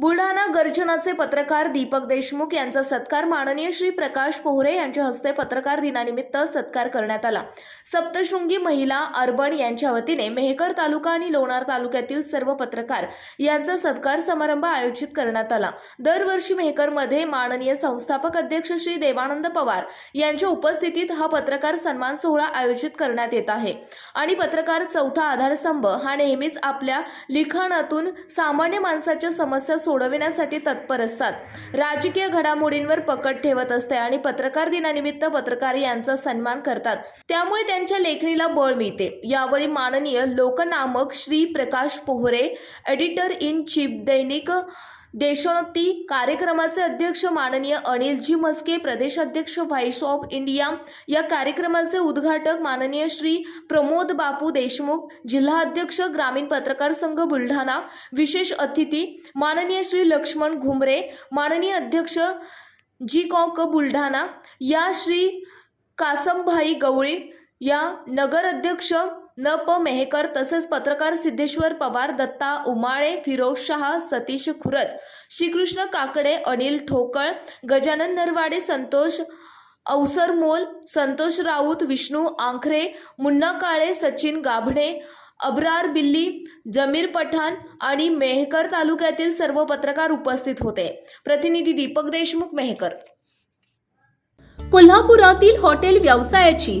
बुलढाणा गर्जनाचे पत्रकार दीपक देशमुख यांचा सत्कार माननीय श्री प्रकाश पोहरे यांच्या हस्ते पत्रकार दिनानिमित्त सत्कार करण्यात आला. सप्तशृंगी महिला अर्बन यांच्या वतीने मेहकर तालुका आणि लोणार तालुक्यातील सर्व पत्रकार यांचा सत्कार समारंभ आयोजित करण्यात आला. दरवर्षी मेहकरमध्ये माननीय संस्थापक अध्यक्ष श्री देवानंद पवार यांच्या उपस्थितीत हा पत्रकार सन्मान सोहळा आयोजित करण्यात येत आहे. आणि पत्रकार चौथा आधारस्तंभ हा नेहमीच आपल्या लिखाणातून सामान्य माणसाच्या समस्या सोडविण्यासाठी तत्पर असतात. राजकीय घडामोडींवर पकड ठेवत असते आणि पत्रकार दिनानिमित्त पत्रकार यांचा सन्मान करतात. त्यामुळे त्यांच्या लेखणीला बळ मिळते. यावेळी माननीय लोकनामक Shri Prakash Pohare editor in chief दैनिक देशोन्नती कार्यक्रमाचे अध्यक्ष माननीय अनिलजी मस्के प्रदेशाध्यक्ष व्हाईस ऑफ इंडिया या कार्यक्रमाचे उद्घाटक माननीय श्री प्रमोद बापू देशमुख जिल्हा अध्यक्ष ग्रामीण पत्रकार संघ बुलढाणा विशेष अतिथी माननीय श्री लक्ष्मण घुमरे माननीय अध्यक्ष जी कॉक बुलढाणा या श्री कासमभाई गवळी या नगर अध्यक्ष न प मेहकर तसेच पत्रकार सिद्धेश्वर पवार दत्ता उमाळे फिरोज शहा सतीश खुरत श्रीकृष्ण काकडे अनिल ठोकळ गजानन नरवाडे संतोष अवसर मोल संतोष राऊत विष्णू आंखरे मुन्ना काळे सचिन गाभणे अब्रार बिल्ली जमीर पठाण आणि मेहकर तालुक्यातील सर्व पत्रकार उपस्थित होते. प्रतिनिधी दीपक देशमुख मेहकर. कोल्हापुरातील हॉटेल व्यवसायाची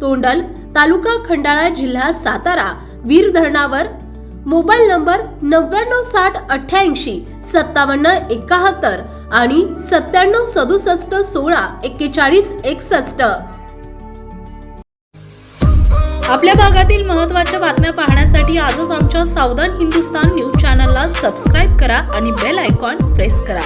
तोंडल तालुका खंडाळा जिल्हा सातारा वीर धरणावर मोबाईल नंबर नव्याण्णव साठ अठ्ठ्याऐंशी सत्तावन्न एकाहत्तर आणि सत्त्याण्णव सदुसष्ट सोळा एक्केचाळीस एकसष्ट. आपल्या भागातील महत्त्वाच्या बातम्या पाहण्यासाठी आजच आमच्या सावधान हिंदुस्तान न्यूज चॅनलला सबस्क्राईब करा आणि बेल आयकॉन प्रेस करा.